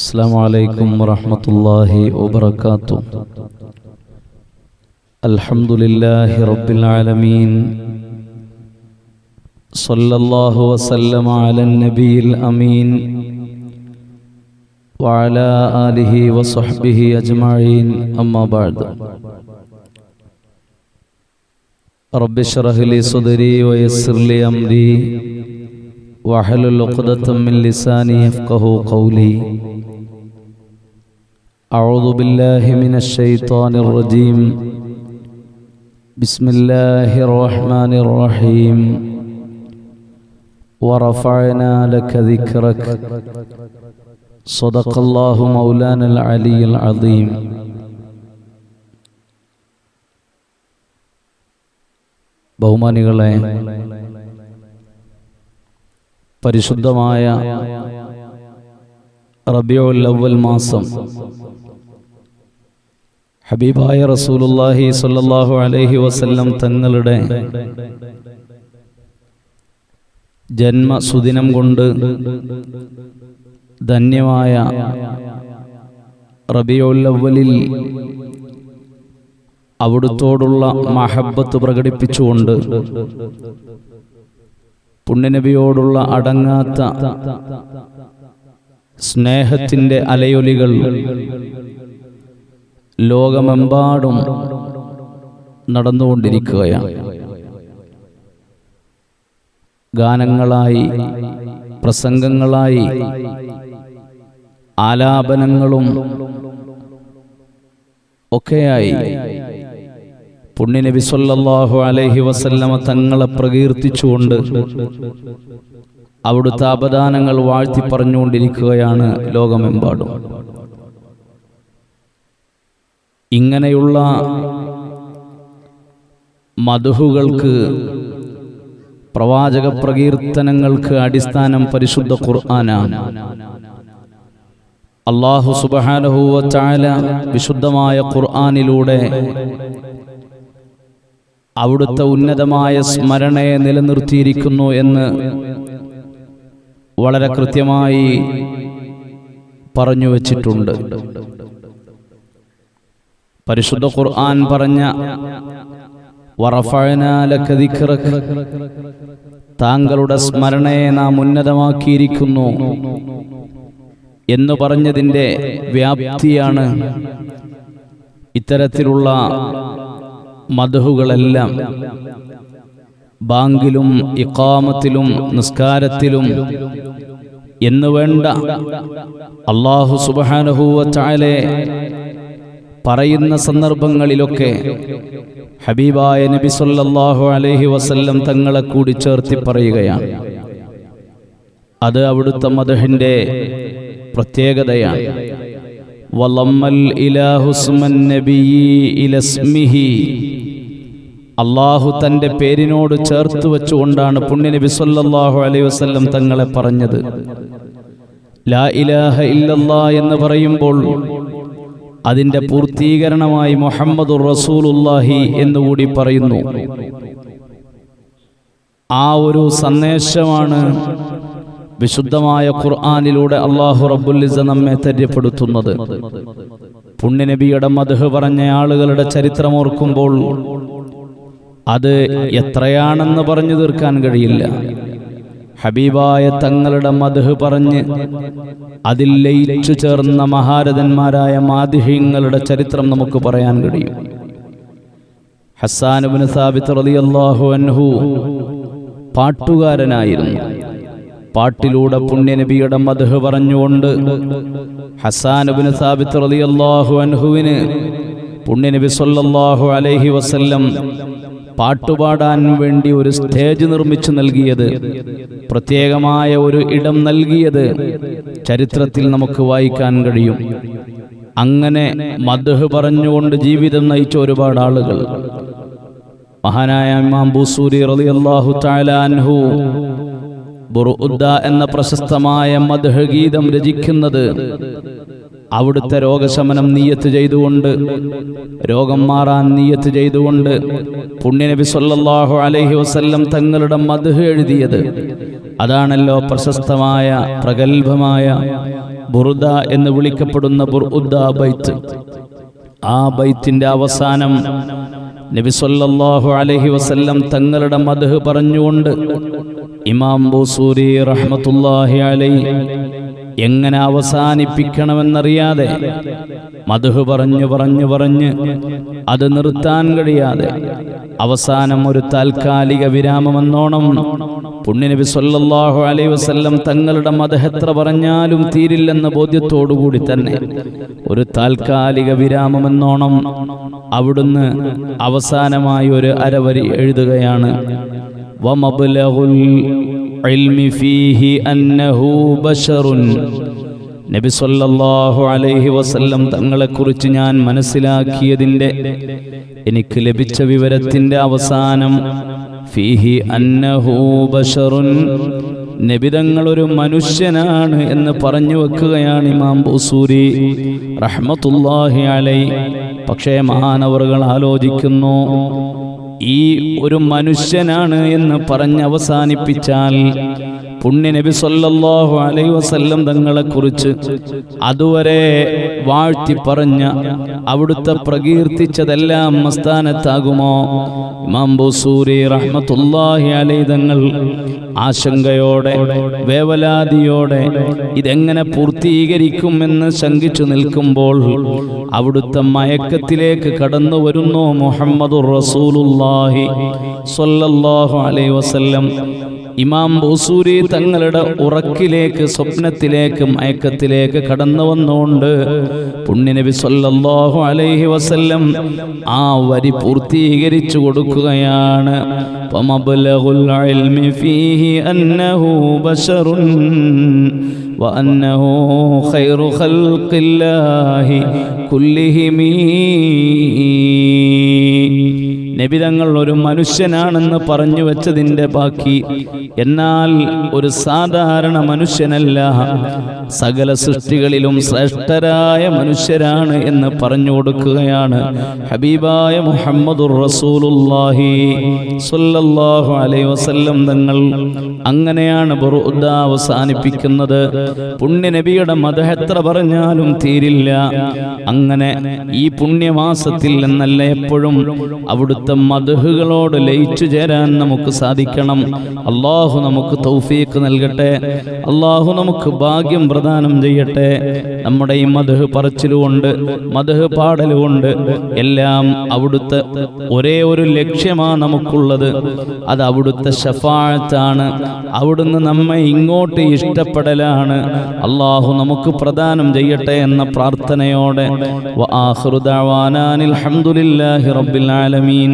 السلام عليكم ورحمة الله وبركاته الحمد لله رب العالمين صلى الله وسلم على النبي الأمين وعلى آله وصحبه أجمعين أما بعد رب اشرح لي صدري ويسر لي أمري واحلل عقدة من لساني يفقه قولي أعوذ بالله من الشيطان الرجيم بسم الله الرحمن الرحيم ورفعنا لك ذكرك صدق الله مولانا العلي العظيم ബഹുമാനികളെ പരിശുദ്ധമായ റബിയോൽ അവൽ മാസം. ഹബീബായ റസൂലുല്ലാഹി സ്വല്ലല്ലാഹു അലൈഹി വസല്ലം തങ്ങളുടെ ജന്മസുദിനം കൊണ്ട് ധന്യമായ റബിയോല്ലവലിൽ അവിടുത്തോടുള്ള മഹബത്ത് പ്രകടിപ്പിച്ചുകൊണ്ട് പുണ്യനബിയോടുള്ള അടങ്ങാത്ത സ്നേഹത്തിന്റെ അലയൊലികൾ ലോകമെമ്പാടും നടന്നുകൊണ്ടിരിക്കുകയാണ്. ഗാനങ്ങളായി പ്രസംഗങ്ങളായി ആലാപനങ്ങളും ഒക്കെയായി പുണ്യനബി സല്ലല്ലാഹു അലൈഹി വസല്ലമ തങ്ങളെ പ്രകീർത്തിച്ചുകൊണ്ട് അവിടുത്തെ അപദാനങ്ങൾ വാഴ്ത്തി പറഞ്ഞുകൊണ്ടിരിക്കുകയാണ് ലോകമെമ്പാടും. ഇങ്ങനെയുള്ള മധുഹുകൾക്ക് പ്രവാചക പ്രകീർത്തനങ്ങൾക്ക് അടിസ്ഥാനം പരിശുദ്ധ ഖുർആനാണ്. അള്ളാഹു സുബഹാനഹുവ ചായ വിശുദ്ധമായ ഖുർആാനിലൂടെ അവിടുത്തെ ഉന്നതമായ സ്മരണയെ നിലനിർത്തിയിരിക്കുന്നു എന്ന് വളരെ കൃത്യമായി പറഞ്ഞു വച്ചിട്ടുണ്ട്. പരിശുദ്ധ ഖുർആൻ പറഞ്ഞ താങ്കളുടെ സ്മരണയെ നാം ഉന്നതമാക്കിയിരിക്കുന്നു എന്ന് പറഞ്ഞതിന്റെ വ്യാപ്തിയാണ് ഇത്തരത്തിലുള്ള മധുഹുകളെല്ലാം ബാങ്കിലും ഇക്കാമത്തിലും നിസ്കാരത്തിലും എന്ന് വേണ്ട അള്ളാഹു സുബാനഹുവ ചാലെ പറയുന്ന സന്ദർഭങ്ങളിലൊക്കെ ഹബീബായ നബി സല്ലാഹു അലഹി വസല്ലം തങ്ങളെ കൂടി ചേർത്തി പറയുകയാണ്. അത് അവിടുത്തെ മധുഹിന്റെ പ്രത്യേകതയാണ്. വലമ്മൽ النبي നബിയി اسمه അള്ളാഹു തന്റെ പേരിനോട് ചേർത്ത് വെച്ചുകൊണ്ടാണ് പുണ്യനബി സല്ലാഹു അലൈഹി വസല്ലം തങ്ങളെ പറഞ്ഞത്. ലാ ഇലാഹ ഇല്ലല്ലാ എന്ന് പറയുമ്പോൾ അതിന്റെ പൂർത്തീകരണമായി മുഹമ്മദ് റസൂലുല്ലാഹി എന്നുകൂടി പറയുന്നു. ആ ഒരു സന്ദേശമാണ് വിശുദ്ധമായ ഖുർആാനിലൂടെ അള്ളാഹു റബ്ബുല്ലിസ നമ്മെ തെര്യപ്പെടുത്തുന്നത്. പുണ്യനബിയുടെ മധു പറഞ്ഞ ആളുകളുടെ ചരിത്രം ഓർക്കുമ്പോൾ അത് എത്രയാണെന്ന് പറഞ്ഞു തീർക്കാൻ കഴിയില്ല. ഹബീബായ തങ്ങളുടെ മധു പറഞ്ഞ് അതിൽ ലയിച്ചു ചേർന്ന മഹാരഥന്മാരായ മാതിഹ്യങ്ങളുടെ ചരിത്രം നമുക്ക് പറയാൻ കഴിയും. ഹസാനുബിന് സാബിത്ത് റളിയല്ലാഹു അൻഹു പാട്ടുകാരനായിരുന്നു. പാട്ടിലൂടെ പുണ്യനബിയുടെ മധു പറഞ്ഞുകൊണ്ട് ഹസാനുബിന് സാബിത്ത് റളിയല്ലാഹു അൻഹുവിന് പുണ്യനബി സൊല്ലാഹു അലൈഹി വസല്ലം പാട്ടുപാടാൻ വേണ്ടി ഒരു സ്റ്റേജ് നിർമ്മിച്ചു നൽകിയത് പ്രത്യേകമായ ഒരു ഇടം നൽകിയത് ചരിത്രത്തിൽ നമുക്ക് വായിക്കാൻ കഴിയും. അങ്ങനെ മധു പറഞ്ഞുകൊണ്ട് ജീവിതം നയിച്ച ഒരുപാട് ആളുകൾ. മഹാനായ ഇമാം ബൂസൂരി റളിയല്ലാഹു തആല അൻഹു ബുറുദ്ദ എന്ന പ്രശസ്തമായ മധു ഗീതം രചിക്കുന്നത് അവിടുത്തെ രോഗശമനം നീയത്ത് ചെയ്തുകൊണ്ട് രോഗം മാറാൻ നീയത്ത് ചെയ്തുകൊണ്ട് പുണ്യനബി സല്ലല്ലാഹു അലൈഹി വസല്ലം തങ്ങളുടെ മധു എഴുതിയത്. അതാണല്ലോ പ്രശസ്തമായ പ്രഗത്ഭമായ ബുറുദ എന്ന് വിളിക്കപ്പെടുന്ന ബുർഉദ്ദ ബൈത്ത്. ആ ബൈത്തിന്റെ അവസാനം നബി സല്ലല്ലാഹു അലൈഹി വസല്ലം തങ്ങളുടെ മദ്ഹ് പറഞ്ഞുകൊണ്ട് ഇമാം ബൂസൂരി റഹ്മത്തുള്ളാഹി അലൈഹി എങ്ങനെ അവസാനിപ്പിക്കണമെന്നറിയാതെ മധു പറഞ്ഞു പറഞ്ഞു പറഞ്ഞ് അത് നിർത്താൻ കഴിയാതെ അവസാനം ഒരു താൽക്കാലിക വിരാമമെന്നോണം. പുണ്യനബി സല്ലല്ലാഹു അലൈഹി വസല്ലം തങ്ങളുടെ മതഹെത്ര പറഞ്ഞാലും തീരില്ലെന്ന ബോധ്യത്തോടുകൂടി തന്നെ ഒരു താൽക്കാലിക വിരാമമെന്നോണം. അവിടുന്ന് അവസാനമായി ഒരു അരവരി എഴുതുകയാണ്. വമബുലഹുൽ ഫീഹി അന്നഹു ബശറുൻ നബി സല്ലല്ലാഹു അലൈഹി വസല്ലം തങ്ങളെക്കുറിച്ച് ഞാൻ മനസ്സിലാക്കിയതിന്റെ എനിക്ക് ലഭിച്ച വിവരത്തിന്റെ അവസാനം ഫീഹി അന്നഹു ബശറുൻ നബിതങ്ങൾ ഒരു മനുഷ്യനാണ് എന്ന് പറഞ്ഞു വെക്കുകയാണ് ഇമാം ബുസൂരി റഹ്മത്തുല്ലാഹി അലൈ. പക്ഷേ മഹാനവറുകൾ ആലോചിക്കുന്നു ഈ ഒരു മനുഷ്യനാണ് എന്ന് പറഞ്ഞ് അവസാനിപ്പിച്ചാൽ പുണ്യ നബി സല്ലല്ലാഹു അലൈഹി വസല്ലം തങ്ങളെക്കുറിച്ച് അതുവരെ വാഴ്ത്തി പറഞ്ഞ അവിടുത്തെ പ്രകീർത്തിച്ചതെല്ലാം മസ്താനത്താകുമോ? ഇമാം ബൂസൂരി റഹ്മത്തുല്ലാഹി അലൈഹി തങ്ങൾ ആശങ്കയോടെ വേവലാതിയോടെ ഇതെങ്ങനെ പൂർത്തീകരിക്കുമെന്ന് ശങ്കിച്ചു നിൽക്കുമ്പോൾ അവിടുത്തെ മയക്കത്തിലേക്ക് കടന്നു വരുന്നു മുഹമ്മദുർ റസൂലുള്ളാഹി സ്വല്ലല്ലാഹു അലൈഹി വസല്ലം ഇമാം ബൂസൂരി തങ്ങളുടെ ഉറക്കിലേക്ക് സ്വപ്നത്തിലേക്ക് മയക്കത്തിലേക്ക് കടന്നു വന്നുകൊണ്ട് പുണ്യനബി സല്ലല്ലാഹു അലൈഹി വസല്ലം ആ വരി പൂർത്തീകരിച്ചു കൊടുക്കുകയാണ് വമബ്ലഗുൽ ഇൽമി ഫീഹി അന്നഹു ബശറുൻ وأنه خير خلق الله كلهم നബിതങ്ങൾ ഒരു മനുഷ്യനാണെന്ന് പറഞ്ഞു വെച്ചതിന്റെ ബാക്കി. എന്നാൽ ഒരു സാധാരണ മനുഷ്യനല്ല. സകല സൃഷ്ടികളിലും ശ്രേഷ്ഠരായ മനുഷ്യരാണ് എന്ന് പറഞ്ഞു കൊടുക്കുകയാണ് ഹബീബായ മുഹമ്മദുർ റസൂലുള്ളാഹി സ്വല്ലല്ലാഹു അലൈഹി വസല്ലം തങ്ങൾ. അങ്ങനെയാണ് ബുറുദ അവസാനിപ്പിക്കുന്നത്. പുണ്യ നബിയുടെ മതം എത്ര പറഞ്ഞാലും തീരില്ല. അങ്ങനെ ഈ പുണ്യമാസത്തിൽ എന്നല്ല എപ്പോഴും അവിടുത്തെ അവിടുത്തെ മധുഹുകളോട് ലയിച്ചു ചേരാൻ നമുക്ക് സാധിക്കണം. അള്ളാഹു നമുക്ക് തൗഫീക്ക് നൽകട്ടെ. അള്ളാഹു നമുക്ക് ഭാഗ്യം പ്രദാനം ചെയ്യട്ടെ. നമ്മുടെ ഈ മധുഹ് പറച്ചിലുമുണ്ട് മധുഹ് പാടലുമുണ്ട് എല്ലാം അവിടുത്തെ ഒരേ ഒരു ലക്ഷ്യമാണ് നമുക്കുള്ളത്. അത് അവിടുത്തെ ഷഫാഴത്താണ് അവിടുന്ന് നമ്മെ ഇങ്ങോട്ട് ഇഷ്ടപ്പെടലാണ്. അള്ളാഹു നമുക്ക് പ്രദാനം ചെയ്യട്ടെ എന്ന പ്രാർത്ഥനയോടെ. അലഹമുല്ലാഹി റബ്ബിൽ ആലമീൻ.